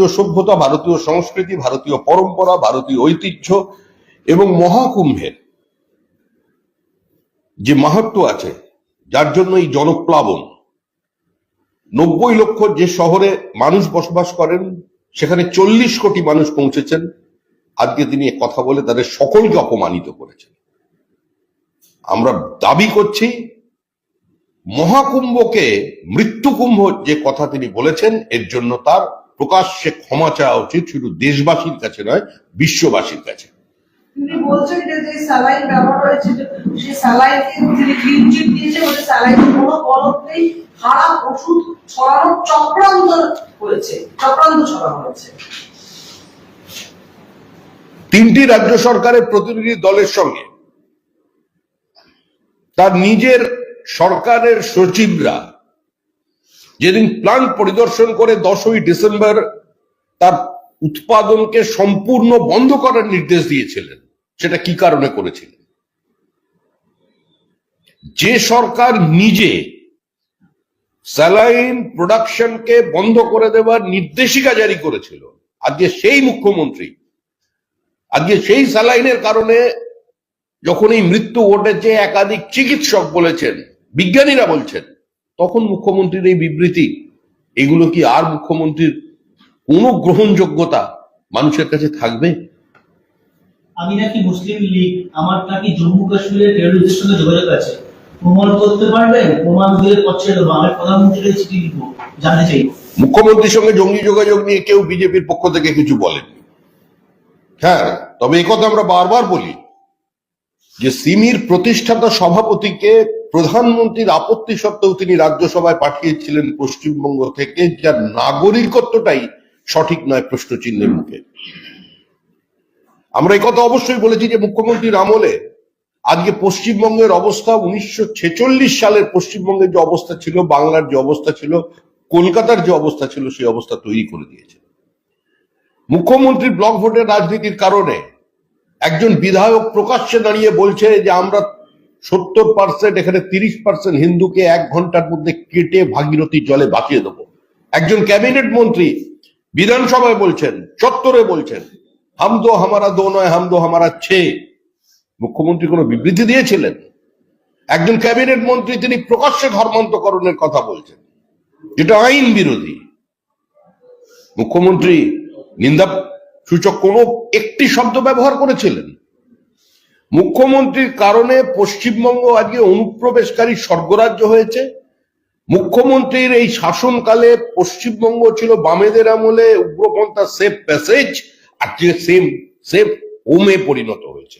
ভারতীয় সভ্যতা, ভারতীয় সংস্কৃতি, ভারতীয় পরম্পরা, ভারতীয় ঐতিহ্য এবং মহাকুম্ভের যে মাহাত্ম আছে, যার জন্য এই জনপ্লাবন। নব্বই লক্ষ যে শহরে মানুষ বসবাস করেন, সেখানে চল্লিশ কোটি মানুষ পৌঁছেছেন। আজকে তিনি কথা বলে তাদের সকলকে অপমানিত করেছেন। আমরা দাবি করছি, মহাকুম্ভকে মৃত্যুকুম্ভ যে কথা তিনি বলেছেন, এর জন্য তার প্রকাশ্যে ক্ষমা চাওয়া উচিত শুধু দেশবাসীর কাছে নয় বিশ্ববাসীর কাছে। তিনি বলছেন যে যে স্যালাইন ব্যবহার হয়েছে সেই স্যালাইনকে তিনি ক্লিন দিয়েছে বলে স্যালাইনে কোনো বলক নেই খারাপ ওষুধ ছড়ানোর চক্রান্ত হয়েছে চক্রান্ত ছড়ানো হয়েছে। তিনটি রাজ্য সরকারের প্রতিনিধি দলের সঙ্গে। তার নিজের সরকারের সচিবরা যেদিন প্লান্ট পরিদর্শন করে দশই ডিসেম্বর তার উৎপাদনকে সম্পূর্ণ বন্ধ করার নির্দেশ দিয়েছিলেন, সেটা কি কারণে করেছিলেন? যে সরকার নিজে স্যালাইন প্রোডাকশনকে বন্ধ করে দেওয়ার নির্দেশিকা জারি করেছিল, আজকে সেই মুখ্যমন্ত্রী, আজকে সেই স্যালাইনের কারণে যখন এই মৃত্যু ঘটেছে, একাধিক চিকিৎসক বলেছেন, বিজ্ঞানীরা বলছেন তখন মুখ্যমন্ত্রীর এই বিবৃতি এগুলো কি আর মুখ্যমন্ত্রীর কোনো গ্রহণযোগ্যতা মানুষের কাছে থাকবে? আমি নাকি মুসলিম লীগ আমার নাকি জম্মু কাশ্মীরের টেরোরিস্টের সঙ্গে যোগাযোগ আছে। প্রমাণ করতে পারবেন? প্রমাণ দিয়ে পচ্ছে দেবো আমি প্রধানমন্ত্রীকে চিঠি দিব জানতে চাই। মুখ্যমন্ত্রীর সঙ্গে জঙ্গি যোগাযোগ নিয়ে কেউ বিজেপির পক্ষ থেকে কিছু বলেননি হ্যাঁ তবে এই কথা আমরা বারবার বলি যে সিমির প্রতিষ্ঠাতা সভাপতিকে প্রধানমন্ত্রীর আপত্তি সত্ত্বেও তিনি রাজ্যসভায় পাঠিয়েছিলেন পশ্চিমবঙ্গ থেকে, যার নাগরিকত্বটাই সঠিক নয় প্রশ্ন চিহ্নের মুখে। আমরা এই কথা অবশ্যই বলেছি যে মুখ্যমন্ত্রীর আমলে আজকে পশ্চিমবঙ্গের অবস্থা উনিশশো ছেচল্লিশ সালের পশ্চিমবঙ্গের যে অবস্থা ছিল, বাংলার যে অবস্থা ছিল, কলকাতার যে অবস্থা ছিল, সেই অবস্থা তৈরি করে দিয়েছে। মুখ্যমন্ত্রী ব্লক ভোটের রাজনীতির কারণে একজন বিধায়ক প্রকাশ্যে দাঁড়িয়ে বলছে যে আমরা সত্তর পার্সেন্ট এখানে তিরিশ পার্সেন্ট হিন্দুকে এক ঘণ্টার মধ্যে কেটে ভাগীরথী জলে বাঁচিয়ে দেবো। একজন ক্যাবিনেট মন্ত্রী বিধানসভায় বলছেন, চত্বরে বলছেন, হাম দো হামারা দো নয়, হাম দো হামারা ছে। মুখ্যমন্ত্রী কোনো বিবৃতি দিয়েছিলেন? একজন ক্যাবিনেট মন্ত্রী তিনি প্রকাশ্যে ধর্মান্তকরণের কথা বলছেন, যেটা আইন বিরোধী। মুখ্যমন্ত্রী নিন্দা সূচক কোনো একটি শব্দ ব্যবহার করেছিলেন? মুখ্যমন্ত্রীর কারণে পশ্চিমবঙ্গ আজকে অনুপ্রবেশকারী স্বর্গরাজ্য হয়েছে। মুখ্যমন্ত্রীর এই শাসনকালে পশ্চিমবঙ্গ ছিল বামেদের আমলে উগ্রপন্থা সেফ প্যাসেজ আজকে সেম সেফ হোমে পরিণত হয়েছে।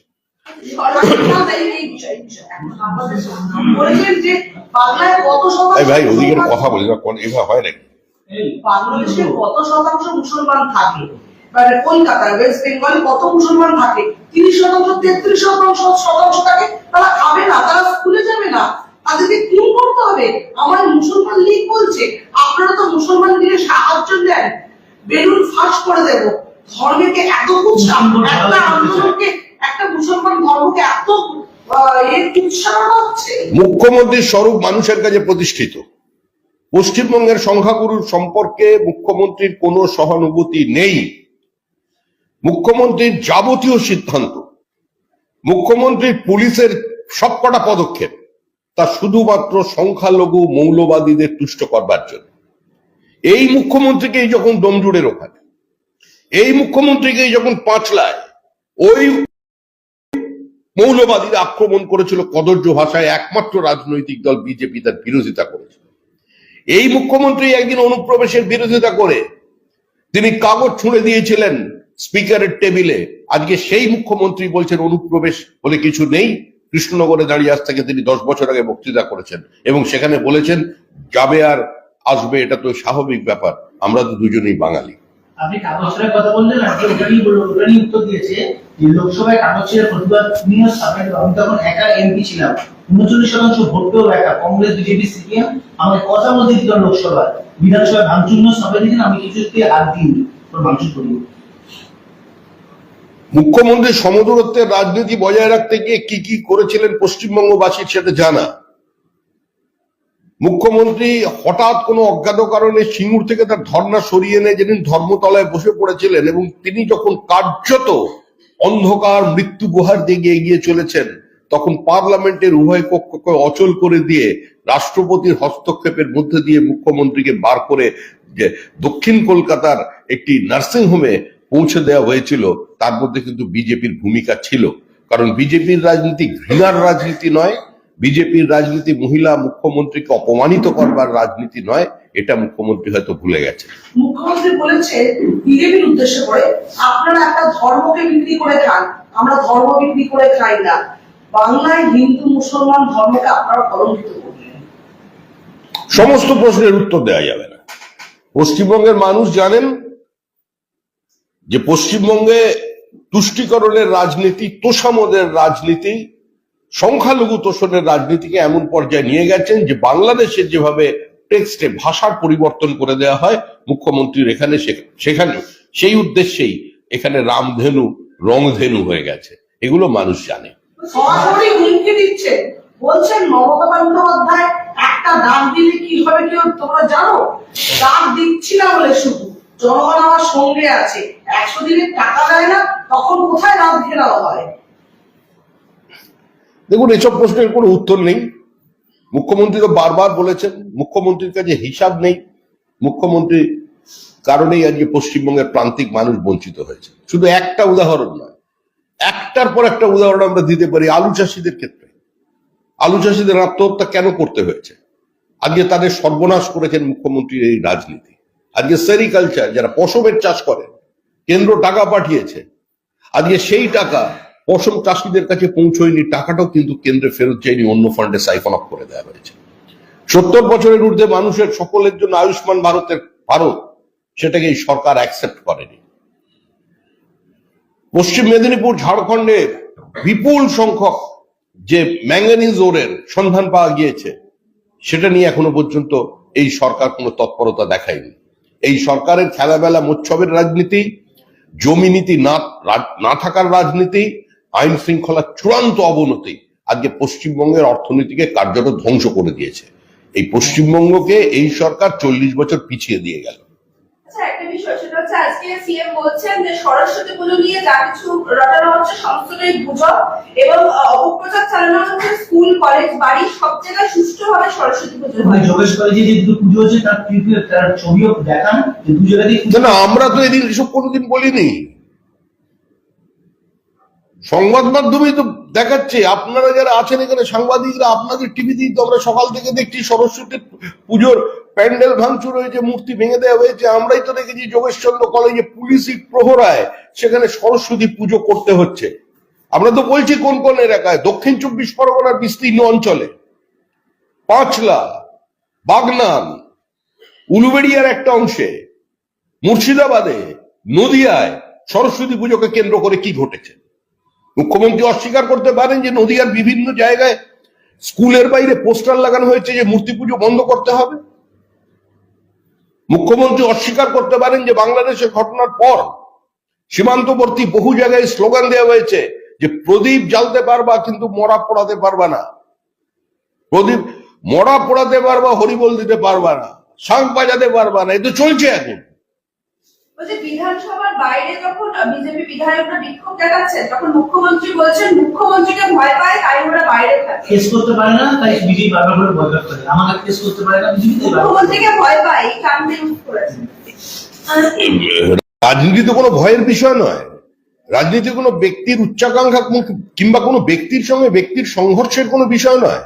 ভাই ওদিকের কথা বলি না কোন এভাবে হয় নাকি? বাংলাদেশে কত শতাংশ মুসলমান থাকে? মানে কলকাতায় ওয়েস্ট বেঙ্গলে কত মুসলমান থাকে? তিরিশ শতাংশ তেত্রিশ শতাংশ শতাংশ থাকে। তারা খাবে না তারা স্কুলে যাবে না। তাদেরকে কি করতে হবে? আমার মুসলমান লীগ বলছে আপনারা তো মুসলমান লীগে সাহায্য দেন। বেলুন ফাঁস করে দেব। ধর্মকে এত কুৎসা একটা আন্দোলনকে একটা মুসলমান ধর্মকে এত আহ, এর মুখ্যমন্ত্রীর স্বরূপ মানুষের কাছে প্রতিষ্ঠিত। পশ্চিমবঙ্গের সংখ্যাগুরুর সম্পর্কে মুখ্যমন্ত্রীর কোনো সহানুভূতি নেই। মুখ্যমন্ত্রীর যাবতীয় সিদ্ধান্ত, মুখ্যমন্ত্রীর পুলিশের সবকটা পদক্ষেপ, তা শুধুমাত্র সংখ্যালঘু মৌলবাদীদের তুষ্ট করবার জন্য। এই মুখ্যমন্ত্রীকেই যখন ডোমজুড়ে ওখানে এই মুখ্যমন্ত্রীকেই যখন পাঁচলায়, ওই মৌলবাদীরা আক্রমণ করেছিল কদর্য ভাষায়, একমাত্র রাজনৈতিক দল বিজেপি তার বিরোধিতা করেছিল এই মুখ্যমন্ত্রী একদিন অনুপ্রবেশের বিরোধিতা করে, তিনি কাগজ ছুঁড়ে দিয়েছিলেন স্পিকারের টেবিলে আজকে সেই মুখ্যমন্ত্রী বলছেন অনুপ্রবেশ বলে কিছু নেই। কৃষ্ণনগরে দাঁড়িয়ে আজ থেকে তিনি দশ বছর আগে বক্তৃতা করেছেন এবং সেখানে বলেছেন, যাবে আর আসবে, এটা তো স্বাভাবিক ব্যাপার। আমরা তো দুজনেই বাঙালি। লোকসভায় কাগজ ছেঁড়ার প্রতিবাদ সামনে আমি কিছুতে হাত দিইনি। ভাঙচুর করিনি। মুখ্যমন্ত্রী সমদূরত্বের রাজনীতি বজায় রাখতে গিয়ে কি কি করেছিলেন পশ্চিমবঙ্গবাসীর সেটা জানা। মুখ্যমন্ত্রী হঠাৎ কোনো অজ্ঞাত কারণে সিঙ্গুর থেকে তার ধর্না সরিয়ে এনে যেদিন ধর্মতলায় বসে পড়েছিলেন এবং তিনি যখন কার্যত অন্ধকার মৃত্যু গুহার দিকে এগিয়ে চলেছেন, তখন পার্লামেন্টের উভয় কক্ষকে অচল করে দিয়ে রাষ্ট্রপতির হস্তক্ষেপের মধ্যে দিয়ে মুখ্যমন্ত্রীকে বার করে দক্ষিণ কলকাতার একটি নার্সিং হোমে পৌঁছে দেওয়া হয়েছিল তার মধ্যে কিন্তু বিজেপির ভূমিকা ছিল। কারণ বিজেপির রাজনীতি ঘৃণার রাজনীতি নয় বিজেপির রাজনীতি মহিলা মুখ্যমন্ত্রীকে অপমানিত করবার রাজনীতি নয় এটা মুখ্যমন্ত্রী হয়তো ভুলে গেছে। মুখ্যমন্ত্রী বলেছে বিজেপির উদ্দেশ্য করে আপনারা একটা ধর্মকে বিক্রি করে খান আমরা ধর্ম বিক্রি করে খাই না। বাংলায় হিন্দু মুসলমান ধর্মকে আপনারা কলঙ্কিত সমস্ত প্রশ্নের উত্তর দেওয়া যাবে না। পশ্চিমবঙ্গের মানুষ জানেন যে পশ্চিমবঙ্গে তুষ্টিকরণের রাজনীতি, তোষামদের রাজনীতি, সংখ্যালঘু তোষণের রাজনীতিকে এমন পর্যায়ে নিয়ে গেছেন যে বাংলাদেশের যেভাবে টেক্সটে ভাষার পরিবর্তন করে দেওয়া হয়, মুখ্যমন্ত্রীর এখানে সেখানে সেই উদ্দেশ্যেই এখানে রামধেনু, রংধেনু হয়ে গেছে। এগুলো মানুষ জানে। দিচ্ছে। বলছেন মমতা বন্দ্যোপাধ্যায়, একটা ডাক দিলে কি হবে কেউ? তোমরা জানো? ডাক দিচ্ছি না বলে শুধু। জনগণ আমার সঙ্গে আছে। একশো দিনের টাকা দেয় না, তখন কোথায় রাত ঘেরাও হয়? দেখুন, এসব প্রশ্নের কোনো উত্তর নেই। মুখ্যমন্ত্রী তো বারবার বলেছেন, মুখ্যমন্ত্রীর কাছে হিসাব নেই। মুখ্যমন্ত্রীর কারণেই আজকে পশ্চিমবঙ্গের প্রান্তিক মানুষ বঞ্চিত হয়েছে। শুধু একটা উদাহরণ নয়, একটার পর একটা উদাহরণ আমরা দিতে পারি আলু চাষিদের ক্ষেত্রে। আলু চাষিদের আত্মহত্যা কেন করতে হয়েছে? আজকে তাদের সর্বনাশ করেছেন মুখ্যমন্ত্রীর এই রাজনীতি। আজকে সেরিকালচার, যারা পশমের চাষ করেন কেন্দ্র টাকা পাঠিয়েছে, আজকে সেই টাকা পশম চাষিদের কাছে পৌঁছয়নি, টাকাটাও কিন্তু কেন্দ্রে ফেরত যায়নি অন্য ফান্ডে সাইফন অফ করে দেওয়া হয়েছে। সত্তর বছরের ঊর্ধ্বে মানুষের সকলের জন্য আয়ুষ্মান ভারতের ভারত, সেটাকে এই সরকার অ্যাকসেপ্ট করেনি। পশ্চিম মেদিনীপুর, ঝাড়খণ্ডে বিপুল সংখ্যক যে ম্যাঙ্গানিজ ওরের সন্ধান পাওয়া গিয়েছে, সেটা নিয়ে এখনও পর্যন্ত এই সরকার কোনো তৎপরতা দেখায়নি। এই সরকারের খেলাবেলা মোচ্ছবের রাজনীতি, জমি নীতি না না থাকার রাজনীতি, আইন শৃঙ্খলার চূড়ান্ত অবনতি আজকে পশ্চিমবঙ্গের অর্থনীতিকে কার্যত ধ্বংস করে দিয়েছে। এই পশ্চিমবঙ্গকে এই সরকার চল্লিশ বছর পিছিয়ে দিয়ে গেল। আজকে সিএম বলছেন যে সরস্বতী পুজো নিয়ে যা কিছু রটানো হচ্ছে সমস্তটাই গুজব এবং অপপ্রচার চালানো হচ্ছে স্কুল কলেজ বাড়ি সব জায়গায় সুষ্ঠুভাবে সরস্বতী পুজো হয়। যোগেশ কলেজে যে দুটো পুজো হচ্ছে তার তার ছবিও দেখান যে দু জায়গাতেই না আমরা তো এদিন এসব কোনোদিন বলিনি। সংবাদ মাধ্যমে তো দেখাচ্ছে আপনারা যারা আছেন এখানে সাংবাদিকরা আপনাদের টিভিতেই তো আমরা সকাল থেকে দেখছি সরস্বতী পুজোর প্যান্ডেল ভাঙচুর হয়েছে, মূর্তি ভেঙে দেওয়া হয়েছে। আমরাই তো দেখেছি যোগেশচন্দ্র কলেজে পুলিশি প্রহরায় সেখানে সরস্বতী পুজো করতে হচ্ছে। আমরা তো বলছি কোন কোন এলাকায়? দক্ষিণ চব্বিশ পরগনার বিস্তীর্ণ অঞ্চলে। পাঁচলা, বাগনান, উলুবেড়িয়ার একটা অংশে, মুর্শিদাবাদে, নদিয়ায় সরস্বতী পুজোকে কেন্দ্র করে কি ঘটেছে? মুখ্যমন্ত্রী অস্বীকার করতে পারেন যে নদিয়ার বিভিন্ন জায়গায় স্কুলের বাইরে পোস্টার লাগানো হয়েছে যে মূর্তি পুজো বন্ধ করতে হবে। মুখ্যমন্ত্রী অস্বীকার করতে পারেন যে বাংলাদেশের ঘটনার পর সীমান্তবর্তী বহু জায়গায় স্লোগান দেওয়া হয়েছে যে প্রদীপ জ্বালতে পারবা কিন্তু মরা পোড়াতে পারবা না। প্রদীপ মরা পোড়াতে পারবা, হরিবল দিতে পারবা না শাঁখ বাজাতে পারবা না, এ তো চলছে এখন। বলছে বিধানসভার বাইরে যখন বিজেপি বিধায়করা বিক্ষোভ দেখাচ্ছে তখন মুখ্যমন্ত্রী বলছেন মুখ্যমন্ত্রীকে ভয় পায় তাই ওরা বাইরে থাকে। কেস করতে পারে না তাই বিজেপি বারবার করে বয়কট করে। আমাকে কেস করতে পারে না বিজেপি তাই মুখ্যমন্ত্রীকে ভয় পায় এই কারণে ইউজ রাজনীতি তো কোনো ভয়ের বিষয় নয়। রাজনীতি কোনো ব্যক্তির উচ্চাকাঙ্ক্ষা কিংবা কোনো ব্যক্তির সঙ্গে ব্যক্তির সংঘর্ষের কোনো বিষয় নয়।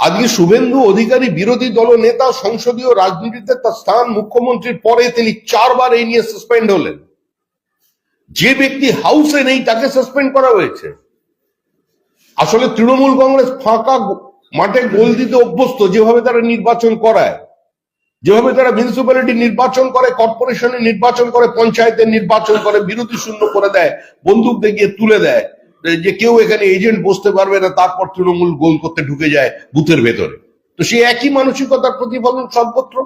আজকে শুভেন্দু অধিকারী বিরোধী দল নেতা সংসদীয় রাজনীতিতে তার স্থান মুখ্যমন্ত্রীর পরে তিনি চারবার এই নিয়ে সাসপেন্ড হলেন। যে ব্যক্তি হাউসে নেই, তাকে সাসপেন্ড করা হয়েছে। আসলে তৃণমূল কংগ্রেস ফাঁকা মাঠে গোল দিতে অভ্যস্ত, যেভাবে তারা নির্বাচন করায়, যেভাবে তারা মিউনিসিপ্যালিটি নির্বাচন করে কর্পোরেশনে নির্বাচন করে, পঞ্চায়েতের নির্বাচন করে, বিরোধী শূন্য করে দেয়, বন্দুক দেখিয়ে তুলে দেয় যে কেউ এখানে এজেন্ট বসতে পারবে না, তারপর তৃণমূল গোল করতে ঢুকে যায় বুথের ভেতরে। তো সেই একই মানসিকতার প্রতিফলন সর্বত্র।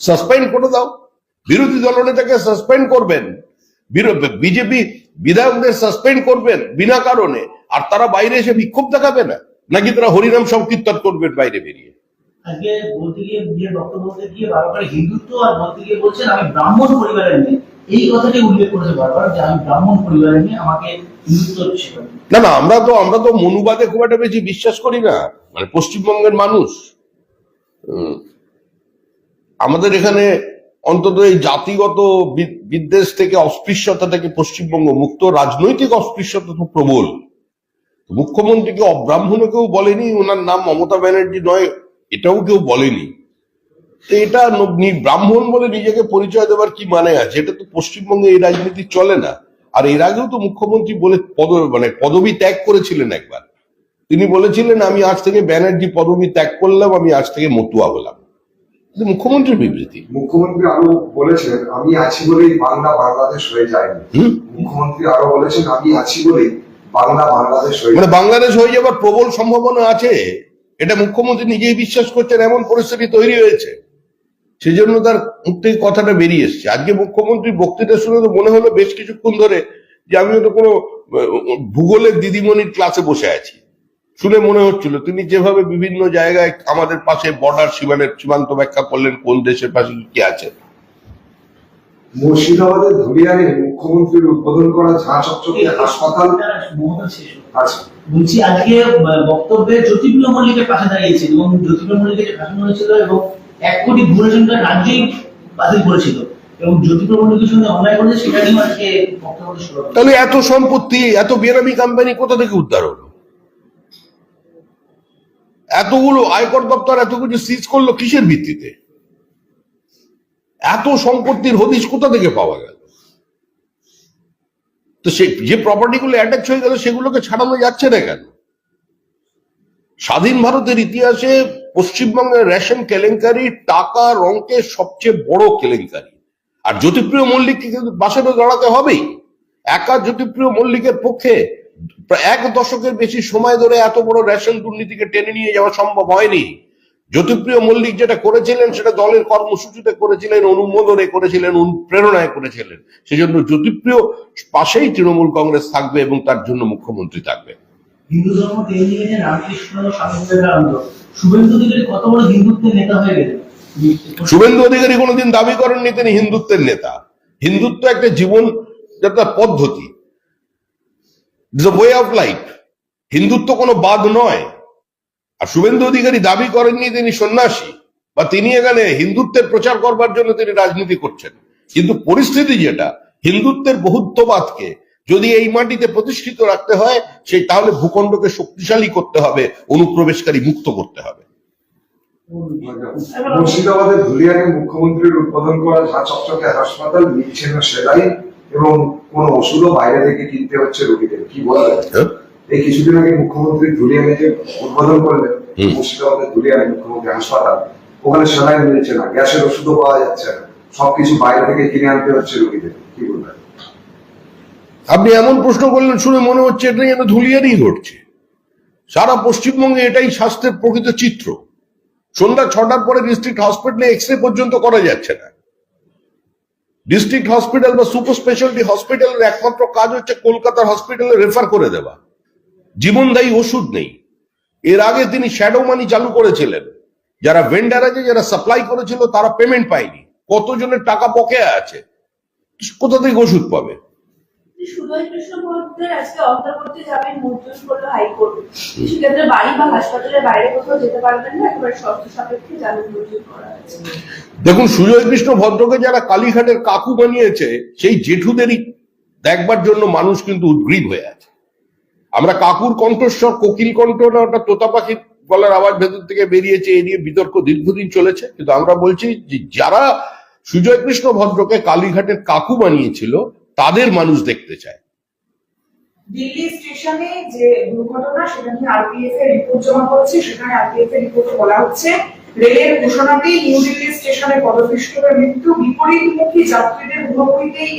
সাসপেন্ড করে দাও। বিরোধী দলনেতাকে সাসপেন্ড করবেন। বিজেপি বিধায়কদের সাসপেন্ড করবেন বিনা কারণে। আর তারা বাইরে এসে বিক্ষোভ দেখাবে না। নাকি তারা হরিনাম সংকীর্তন করবেন বাইরে বেরিয়ে? আজকে বলতে গিয়ে বক্তব্য গিয়ে বারবার হিন্দুত্ব আর বলতে গিয়ে বলছেন আমি ব্রাহ্মণ পরিবারের মেয়ে। এই কথাটি উল্লেখ করেছে বারবার যে আমি ব্রাহ্মণ পরিবারের মেয়ে আমাকে হিন্দুত্ব না না, আমরা তো আমরা তো মনুবাদে খুব একটা বেশি বিশ্বাস করি না। মানে পশ্চিমবঙ্গের মানুষ আমাদের এখানে অন্তত এই জাতিগত বিদ্বেষ থেকে অস্পৃশ্যতা থেকে পশ্চিমবঙ্গ মুক্ত, রাজনৈতিক অস্পৃশ্যতা তো প্রবল। মুখ্যমন্ত্রীকে অব্রাহ্মণ কেউ বলেনি, ওনার নাম মমতা ব্যানার্জি নয়, এটাও কেউ বলেনি। এটা ব্রাহ্মণ বলে নিজেকে পরিচয় দেওয়ার কি মানে আছে? এটা তো পশ্চিমবঙ্গে এই রাজনীতি চলে না। আর এর আগেও তো মুখ্যমন্ত্রী বলে পদ মানে পদবি ত্যাগ করেছিলেন একবার। তিনি বলেছিলেন আমি আজ থেকে ব্যানার্জি পদবি ত্যাগ করলাম আমি আজ থেকে মতুয়া হলাম। মুখ্যমন্ত্রীর বিবৃতি। মুখ্যমন্ত্রী আরও বলেছেন আমি আছি বলেই বাংলা বাংলাদেশ হয়ে যায়নি। মুখ্যমন্ত্রী আরও বলেছেন আমি আছি বলেই বাংলা বাংলাদেশ হয়ে মানে বাংলাদেশ হয়ে যাবার প্রবল সম্ভাবনা আছে? এটা মুখ্যমন্ত্রী নিজেই বিশ্বাস করছেন এমন পরিস্থিতি তৈরি হয়েছে? সেজন্য তার মুখ থেকে কথাটা বেরিয়ে এসছে। আজকে মুখ্যমন্ত্রী বক্তৃতা শুনে তো মনে হলো বেশ কিছুক্ষণ ধরে যে আমি তো কোনো ভূগোলের দিদিমণির ক্লাসে বসে আছি। শুনে মনে হচ্ছিল তিনি যেভাবে বিভিন্ন জায়গায় আমাদের পাশে বর্ডার সীমানের সীমান্ত ব্যাখ্যা করলেন কোন দেশের পাশে কি কি আছে। মুর্শিদাবাদের ধুলিয়ানে মুখ্যমন্ত্রীর উদ্বোধন করা ঝাঁ চকচকে হাসপাতাল। আছে। বলছি আজকে বক্তব্যে জ্যোতিপ্রিয় মল্লিকের পাশে দাঁড়িয়েছিল এবং জ্যোতিপ্রিয় মল্লিকের যে ভাষণ হয়েছিল এবং এক কোটি ভূরজনকার রাজ্যই বাতিল করেছিল। এবং জ্যোতিপ্রিয় মল্লিকের সঙ্গে অন্যায় করেছে সেটা নিয়ে আজকে। তাহলে এত সম্পত্তি, এত বেনামি কোম্পানি কোথা থেকে উদ্ধার হলো? এতগুলো আয়কর দপ্তর এত কিছু সিজ করল কিসের ভিত্তিতে? এত সম্পত্তির হদিশ কোথা থেকে পাওয়া গেল? তো সে যে প্রপার্টি গুলো অ্যাটাচ হয়ে গেল, সেগুলোকে ছাড়ানো যাচ্ছে না কেন? স্বাধীন ভারতের ইতিহাসে পশ্চিমবঙ্গের রেশন কেলেঙ্কারি, টাকা, রঙকে সবচেয়ে বড় কেলেঙ্কারি। আর জ্যোতিপ্রিয় মল্লিককে কিন্তু তো দাঁড়াতে হবেই। একা জ্যোতিপ্রিয় মল্লিকের পক্ষে এক দশকের বেশি সময় ধরে এত বড় রেশন দুর্নীতিকে টেনে নিয়ে যাওয়া সম্ভব হয়নি। জ্যোতিপ্রিয় মল্লিক যেটা করেছিলেন, সেটা দলের কর্মসূচিতে করেছিলেন, অনুমোদনে করেছিলেন, অনুপ্রেরণায় করেছিলেন। সেজন্য জ্যোতিপ্রিয় পাশেই তৃণমূল কংগ্রেস থাকবে এবং তার জন্য মুখ্যমন্ত্রী থাকবে। হিন্দু রামকৃষ্ণ বিবেকানন্দ শুভেন্দু অধিকারী কোনোদিন দাবি করেননি তিনি হিন্দুত্বের নেতা। হিন্দুত্ব একটা জীবন, একটা পদ্ধতি। ওয়ে অফ লাইফ হিন্দুত্ব কোনো বাদ নয়। আর শুভেন্দু অধিকারী দাবি করেননি তিনি সন্ন্যাসী, বা তিনি এখানে হিন্দুত্বের প্রচার করবার জন্য তিনি রাজনীতি করছেন। কিন্তু পরিস্থিতি যেটা, হিন্দুত্বের বহুত্ববাদকে যদি এই মাটিতে প্রতিষ্ঠিত রাখতে হয় সেই তাহলে ভূখণ্ডকে শক্তিশালী করতে হবে অনুপ্রবেশকারী মুক্ত করতে হবে। মুর্শিদাবাদের ধুলিয়ানে মুখ্যমন্ত্রীর উদ্বোধন করা ঝাঁ চকচকে হাসপাতাল মিলছে না সেলাই এবং কোন ওষুধও বাইরে থেকে কিনতে হচ্ছে রোগীদের। কি বলবেন? হ্যাঁ? এই কিছুদিন আগে মুখ্যমন্ত্রী ধুলিয়ানে যে উদ্বোধন করলেন। মুর্শিদাবাদের ধুলিয়ানে মুখ্যমন্ত্রী হাসপাতাল ওখানে সেলাই মিলছে না গ্যাসের ওষুধও পাওয়া যাচ্ছে না। সবকিছু বাইরে থেকে কিনে আনতে হচ্ছে রোগীদের। কি বলবেন? আপনি এমন প্রশ্ন করলেন, শুনে মনে হচ্ছে এটা যেন ধুলিয়ারই ঘটছে। সারা পশ্চিমবঙ্গে এটাই স্বাস্থ্যের প্রকৃত চিত্র। সন্ধ্যা ছটার পরে ডিস্ট্রিক্ট হসপিটালে এক্স রে পর্যন্ত করা যাচ্ছে না। ডিস্ট্রিক্ট হসপিটাল বা সুপার স্পেশালিটি হসপিটালের একমাত্র কাজ হচ্ছে কলকাতার হসপিটালে রেফার করে দেওয়া। জীবনদায়ী ওষুধ নেই। এর আগে তিনি শ্যাডো মানি চালু করেছিলেন। যারা ভেন্ডার আছে, যারা সাপ্লাই করেছিল, তারা পেমেন্ট পায়নি। কতজনের টাকা বকেয়া আছে? কোথা থেকে ওষুধ পাবে? সুদয় কৃষ্ণ আজকে অন্তর্বর্তী মঞ্জুর করল হাইকোর্ট। সেক্ষেত্রে বাড়ি বা হাসপাতালের বাইরে কোথাও যেতে পারবেন না, একেবারে শর্ত সাপেক্ষে জামিন মঞ্জুর করা হয়েছে দেখুন সুজয় কৃষ্ণ ভদ্রকে যারা কালীঘাটের কাকু বানিয়েছে, সেই জেঠুদেরই দেখবার জন্য মানুষ কিন্তু উদ্গ্রীব হয়ে আছে। আমরা কাকুর কণ্ঠস্বর, কোকিল কণ্ঠ না, ওটা তোতা পাখির গলার আওয়াজ ভেতর থেকে বেরিয়েছে এই নিয়ে বিতর্ক দীর্ঘদিন চলেছে। কিন্তু আমরা বলছি যে, যারা সুজয় কৃষ্ণ ভদ্রকে কালীঘাটের কাকু বানিয়েছিল তাদের মানুষ দেখতে চায়। দিল্লি স্টেশনে যে দুর্ঘটনা সেটা নিয়ে আরপিএফ এর রিপোর্ট জমা সেখানে আরপিএফ এর রিপোর্টে বলা হচ্ছে রেলের ঘোষণাতেই নিউ দিল্লি স্টেশনে পদপিষ্টদের মৃত্যু বিপরীতমুখী যাত্রীদের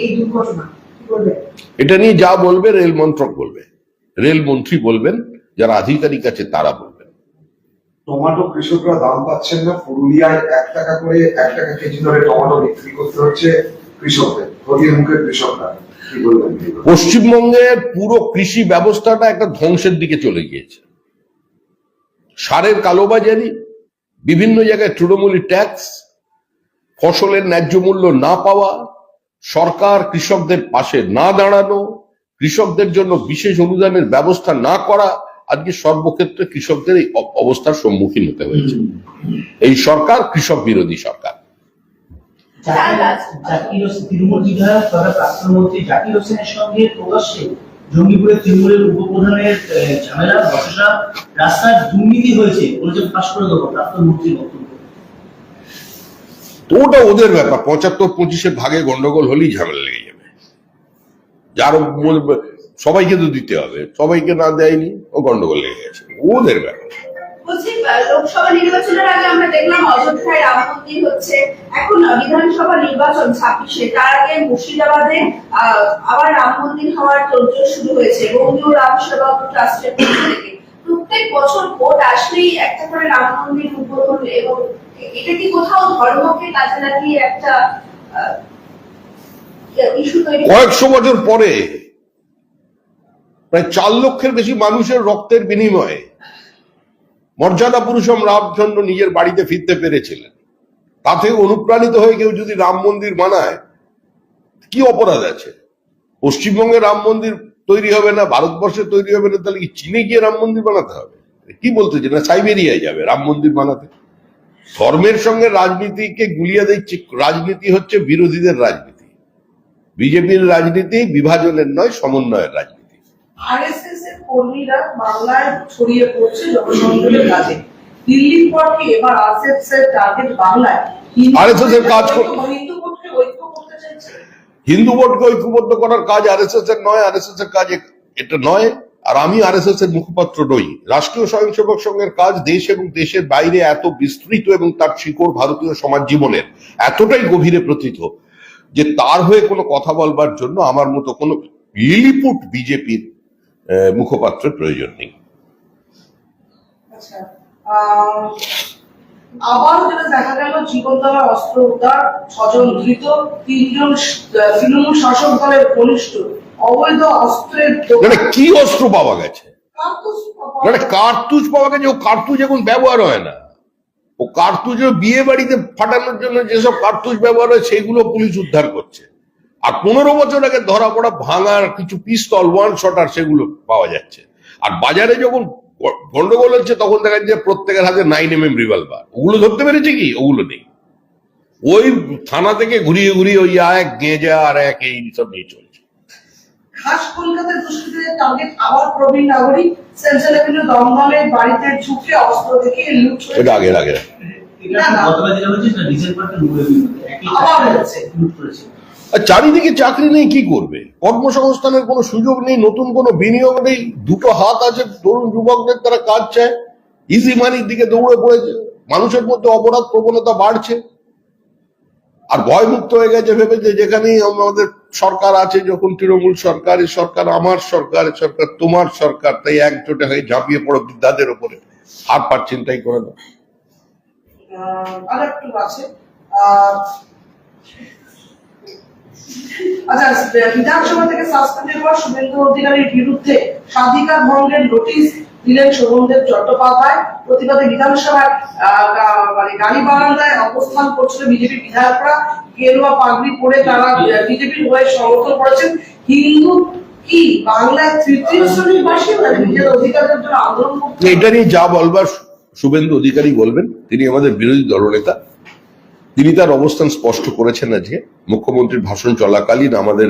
এই দুর্ঘটনা। এটা নিয়ে যা বলবে রেল মন্ত্রক বলবে। রেল মন্ত্রী বলবেন যারা আধিকারিক আছে তারা বলবেন। টমেটো কৃষকরা দাম পাচ্ছেন না। পুরুলিয়ায় এক টাকা করে এক টাকা কেজি ধরে টমেটো বিক্রি করতে হচ্ছে কৃষকদের। পশ্চিমবঙ্গের পুরো কৃষি ব্যবস্থাটা একটা ধ্বংসের দিকে চলে গিয়েছে। সারের কালোবাজারি বিভিন্ন জায়গায় তৃণমূলী ট্যাক্স ফসলের ন্যায্য মূল্য না পাওয়া সরকার কৃষকদের পাশে না দাঁড়ানো কৃষকদের জন্য বিশেষ অনুদানের ব্যবস্থা না করা আজকে সর্বক্ষেত্রে কৃষকদের এই অবস্থার সম্মুখীন হতে হয়েছে। এই সরকার কৃষক বিরোধী সরকার। জাকির- হোসেন তৃণমূল বিধায়ক তথা প্রাক্তন মন্ত্রী জাকির হোসেনের সঙ্গে প্রকাশ্যে জঙ্গিপুরের তৃণমূলের উপপ্রধানের ঝামেলা রাস্তার দুর্নীতি হয়েছে বলেছে ফাঁস করে দেবো প্রাক্তন মন্ত্রীর বক্তব্য। তো ওটা ওদের ব্যাপার। পঁচাত্তর পঁচিশের ভাগে গন্ডগোল হলেই ঝামেলা লেগে যাবে। যার সবাইকে তো দিতে হবে। সবাইকে না দেয়নি ও গন্ডগোল লেগে গেছে। ওদের ব্যাপার। আহ, লোকসভা নির্বাচনের আগে আমরা দেখলাম অযোধ্যায় রাম মন্দির হচ্ছে। এখন বিধানসভা নির্বাচন ছাব্বিশে তার আগে মুর্শিদাবাদে আবার রাম মন্দির হওয়ার তোড়জোড় শুরু হয়েছে বন্ধু রাম সেবক ট্রাস্টের পক্ষ থেকে। প্রত্যেক বছর ভোট আসলেই একটা করে রাম মন্দির উদ্বোধন এবং এটা কি কোথাও ধর্মকে কাজে লাগিয়ে একটা কয়েকশো বছর পরে প্রায় চার লক্ষের বেশি মানুষের রক্তের বিনিময়ে মর্যাদা পুরুষম রামচন্দ্র নিজের বাড়িতে ফিরতে পেরেছিলেন। তাতে অনুপ্রাণিত হয়ে কেউ যদি রাম মন্দির বানায়, কি অপরাধ আছে? পশ্চিমবঙ্গে রাম মন্দির তৈরি হবে না, ভারতবর্ষে তৈরি হবে না, তাহলে কি চীনে গিয়ে রাম মন্দির বানাতে হবে? কি বলতে না, সাইবেরিয়ায় যাবে রাম মন্দির বানাতে। ধর্মের সঙ্গে রাজনীতিকে গুলিয়ে দিচ্ছে, রাজনীতি হচ্ছে বিরোধীদের রাজনীতি। বিজেপির রাজনীতি বিভাজনের নয়, সমন্বয়ের রাজনীতি। কর্মীরা বাংলায় ছড়িয়ে পড়ছে জনসংযোগের কাজে। দিল্লির পর কি এবার আরএসএস এর টার্গেট বাংলায়? হিন্দু- RSS কাজ হিন্দু ভোটকে ঐক্য করতে চাইছে? হিন্দু ভোটকে ঐক্যবদ্ধ করার কাজ আরএসএস এর নয় আরএসএস এর কাজ এটা নয় আর আমি আরএসএস এর মুখপাত্র নই। রাষ্ট্রীয় স্বয়ংসেবক সংঘের কাজ দেশ এবং দেশের বাইরে এত বিস্তৃত এবং তার শিকড় ভারতীয় সমাজ জীবনের এতটাই গভীরে প্রতীত যে তার হয়ে কোনো কথা বলবার জন্য আমার মতো কোনো লিলিপুট বিজেপির মুখপাত্রের প্রয়োজন নেই। আচ্ছা আবার যেটা দেখা গেল জীবনতলার অস্ত্র উদ্ধার ছজন ধৃত তিনজন তৃণমূল শাসক দলের ঘনিষ্ঠ অবৈধ অস্ত্রের মানে কি অস্ত্র পাওয়া গেছে? মানে কার্তুজ পাওয়া গেছে ও কার্তুজ এখন ব্যবহার হয় না। ও কার্তুজ বিয়ে বাড়িতে ফাটানোর জন্য যেসব কার্তুজ ব্যবহার হয় সেগুলো পুলিশ উদ্ধার করছে। আর পনেরো বছর আগে ধরা পড়া ভাঙার কিছু পিস্তল ওয়ান শটার সেগুলো পাওয়া যাচ্ছে। আর বাজারে যখন গন্ডগোল হচ্ছে তখন দেখা যাচ্ছে প্রত্যেকের হাতে নাইন এম এম রিভলভার ওগুলো ধরতে পেরেছে কি? ওগুলো নেই। ওই থানা থেকে ঘুরিয়ে ঘুরিয়ে ওই এক গেঁজা আর এক এই সব নিয়ে চলছে। খাস কলকাতার দুষ্কৃতীদের টার্গেট আবার প্রবীণ নাগরিক। সেন্সেল এভিনিউ দমদমের বাড়িতে ঢুকে অস্ত্র দেখে লুট এটা আগের আগের। না, না। গতকাল যেটা হচ্ছে সেটা ডিজেল পার্কের মোড়ে একই আবার হয়েছে। লুট করেছে। আর চারিদিকে চাকরি নেই, কি করবে? কর্মসংস্থানের কোনো সুযোগ নেই, নতুন কোনো বিনিয়োগ নেই, দুটো হাত আছে তরুণ যুবকদের তারা কাজ চায় ইজি মানির দিকে দৌড়ে পড়েছে, মানুষের মধ্যে অপরাধ প্রবণতা বাড়ছে। আর ভয়মুক্ত হয়ে গেছে ভেবে যে যেখানেই আমাদের সরকার আছে, যখন তৃণমূল সরকার সরকার আমার সরকার সরকার তোমার সরকার, তাই একজোটে হয়ে ঝাঁপিয়ে পড়ো বৃদ্ধাদের ওপরে। হাত পার চিন্তাই করে না আহ, আর একটু আছে আহ, আচ্ছা বিধানসভা থেকে পর শুভেন্দু অধিকারীর বিরুদ্ধে স্বাধিকার ভঙ্গের নোটিশ দিলেন শোভনদেব চট্টোপাধ্যায়। প্রতিবাদে মানে গাড়ি বারান্দায় অবস্থান করছিল বিজেপি বিধায়করা। গেরুয়া পাগড়ি পরে তারা বিজেপির হয়ে সমর্থন করেছেন। হিন্দু কি বাংলায় তৃতীয় নিজের অধিকারের জন্য এটা নিয়ে যা বলবার শুভেন্দু অধিকারী বলবেন। তিনি আমাদের বিরোধী দলনেতা। তিনি তার অবস্থান স্পষ্ট করেছেন আজকে মুখ্যমন্ত্রীর ভাষণ চলাকালীন আমাদের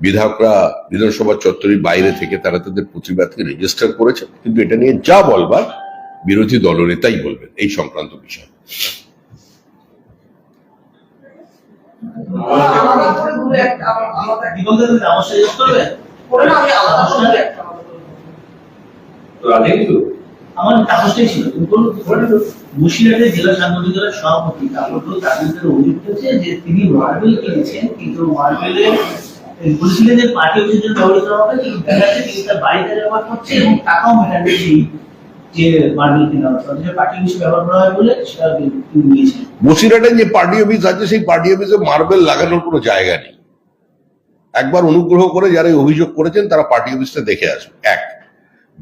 বিধায়করা বিধানসভা চত্বরের বাইরে থেকে তারা তাদের প্রতিবাদকে রেজিস্টার করেছে কিন্তু এটা নিয়ে যা বলবার বিরোধী দলনেতাই বলবেন এই সংক্রান্ত বিষয়। আলাদা আমার কাগজটাই ছিল। বলো মুর্শিদাবাদের জেলা সাংবাদিক দলের সভাপতি। তারপর তাদের অভিযোগ হচ্ছে যে তিনি মার্বেল কিনেছেন, কিন্তু মার্বেলের বলছিলেন যে পার্টি অফিসের জন্য ব্যবহৃত হবে, কিন্তু দেখা যাচ্ছে তিনি তার বাড়িতে ব্যবহার করছে এবং টাকাও মার্বেল পার্টি অফিস আছে, সেই পার্টি অফিসে মার্বেল লাগানোর কোনো জায়গা নেই। একবার অনুগ্রহ করে যারা অভিযোগ করেছেন, তারা পার্টি অফিসটা দেখে আসবে। এক।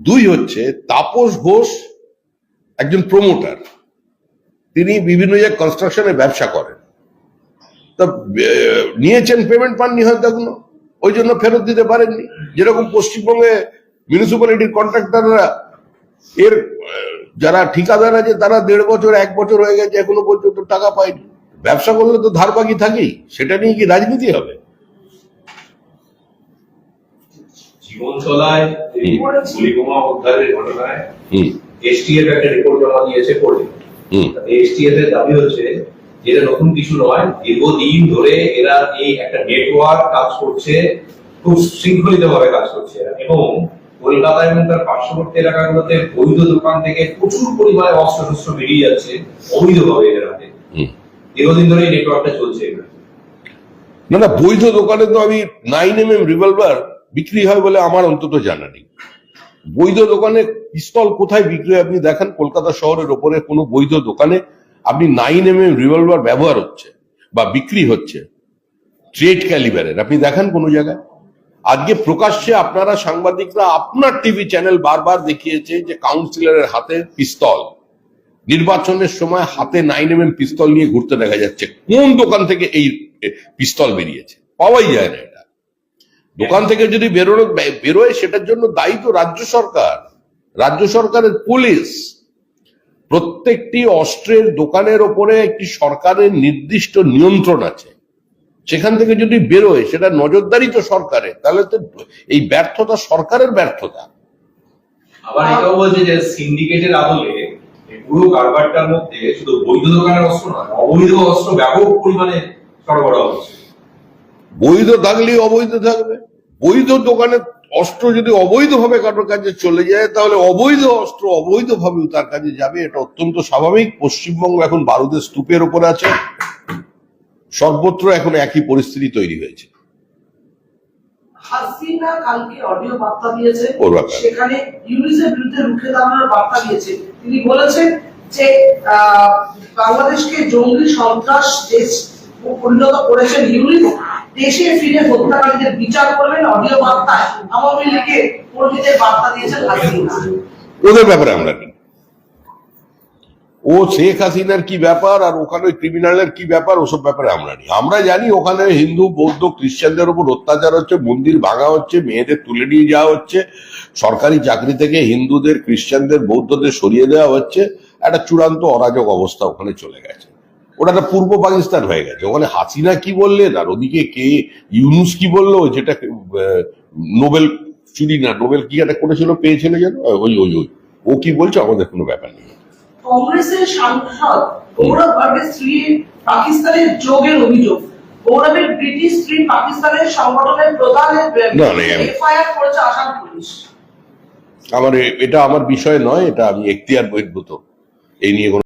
দুই হচ্ছে তাপস ঘোষ একজন প্রমোটার তিনি বিভিন্ন জায়গায় কনস্ট্রাকশনের ব্যবসা করেন। তা নিয়েছেন পেমেন্ট পাননি হয়তো এখনও। ওই জন্য ফেরত দিতে পারেননি। যেরকম পশ্চিমবঙ্গে মিউনিসিপ্যালিটির কন্ট্রাক্টররা এর যারা ঠিকাদার আছে, তারা দেড় বছর, এক বছর হয়ে গেছে, এখনও পর্যন্ত টাকা পায়নি। ব্যবসা করলে তো ধার বাকি থাকেই। সেটা নিয়ে কি রাজনীতি হবে? জীবন চলায় এই উদ্ধারের ঘটনায় এসটিএফ একটা রিপোর্ট জমা দিয়েছে কোর্টে। এসটিএফ এর দাবি হচ্ছে যেটা নতুন কিছু নয় দীর্ঘদিন ধরে এরা এই একটা নেটওয়ার্ক কাজ করছে খুব শৃঙ্খলিত ভাবে কাজ করছে এবং কলকাতা এবং তার পার্শ্ববর্তী এলাকাগুলোতে বৈধ দোকান থেকে প্রচুর পরিমাণে অস্ত্র শস্ত্র বেরিয়ে যাচ্ছে অবৈধভাবে এদের হাতে। দীর্ঘদিন ধরে এই নেটওয়ার্কটা চলছে না না বৈধ দোকানে তো আমি নাইন এম এম রিভলভার বিক্রি হয় বলে আমার অন্তত জানা নেই। বৈধ দোকানে পিস্তল কোথায় বিক্রি হয় আপনি দেখেন, কলকাতা শহরের ওপরে কোনো বৈধ দোকানে আপনি নাইন এম এম রিভলভার ব্যবহার হচ্ছে বা বিক্রি হচ্ছে ট্রেড ক্যালিবারের আপনি দেখেন কোনো জায়গায়? আজকে প্রকাশ্যে আপনারা সাংবাদিকরা আপনার টিভি চ্যানেল বারবার দেখিয়েছে যে কাউন্সিলরের হাতে পিস্তল নির্বাচনের সময় হাতে নাইন এম পিস্তল নিয়ে ঘুরতে দেখা যাচ্ছে। কোন দোকান থেকে এই পিস্তল বেরিয়েছে? পাওয়াই যায় না দোকান থেকে যদি বেরোনো বেরোয় সেটার জন্য দায়ী তো রাজ্য সরকার। রাজ্য সরকারের পুলিশ। প্রত্যেকটি অস্ত্রের দোকানের ওপরে একটি সরকারের নির্দিষ্ট নিয়ন্ত্রণ আছে। সেখান থেকে যদি বেরোয় সেটা নজরদারি তো সরকারের। তাহলে তো এই ব্যর্থতা সরকারের ব্যর্থতা। আবার এটাও বলছে যে সিন্ডিকেটের পুরো কারবারটার মধ্যে শুধু বৈধ দোকানের অস্ত্র নয় অবৈধ অস্ত্র ব্যাপক পরিমাণে সরবরাহ হচ্ছে। বৈধ থাকলেই অবৈধ থাকবে। বৈধ দোকানে অস্ত্র যদি অবৈধভাবে কারোর কাছে চলে যায় তাহলে অবৈধ অস্ত্র অবৈধভাবে তার কাছে যাবে। এটা অত্যন্ত স্বাভাবিক। পশ্চিমবঙ্গ এখন বারুদের স্তূপের উপর আছে। সর্বত্র এখন একই পরিস্থিতি তৈরি হয়েছে। হাসিনা কালকে অডিও বার্তা দিয়েছে। সেখানে ইউনিসেফ বিরুদ্ধে রুখে দাঁড়ানোর বার্তা দিয়েছে। তিনি বলেছেন যে আহ, বাংলাদেশকে জঙ্গি সন্ত্রাস দেশ করেছেন দেশে ফিরে হত্যাকারীদের বিচার করবেন অডিও বার্তায় কর্মীদের বার্তা দিয়েছেন ওদের ব্যাপারে আমরা ও শেখ হাসিনার কি ব্যাপার আর ওখানে ক্রিমিনালের কি ব্যাপার, ওসব ব্যাপারে আমরা নেই আমরা জানি ওখানে হিন্দু, বৌদ্ধ, খ্রিস্টানদের উপর অত্যাচার হচ্ছে, মন্দির ভাঙা হচ্ছে, মেয়েদের তুলে নিয়ে যাওয়া হচ্ছে, সরকারি চাকরি থেকে হিন্দুদের, খ্রিস্টানদের, বৌদ্ধদের সরিয়ে দেওয়া হচ্ছে। একটা চূড়ান্ত অরাজক অবস্থা ওখানে চলে গেছে। ওটা একটা পূর্ব পাকিস্তান হয়ে গেছে। ওখানে হাসিনা কি বললেন? আর ওদিকে কে? ইউনুস কি বলল? যেটা নোবেল চুরি না নোবেল কি একটা করেছিল পেয়েছিল যেন? ওই ওই ওই ও কি বলছে আমাদের কোনো ব্যাপার নেই। কংগ্রেসের সাংসদ গৌরব ভার্গের স্ত্রী পাকিস্তানের যোগের অভিযোগ। গৌরবের ব্রিটিশ স্ত্রী পাকিস্তানের সংগঠনের প্রধানের এফআইআর করেছে আসাম পুলিশ। আমার এটা আমার বিষয় নয় এটা আমি এখতিয়ার বহির্ভূত। এই নিয়ে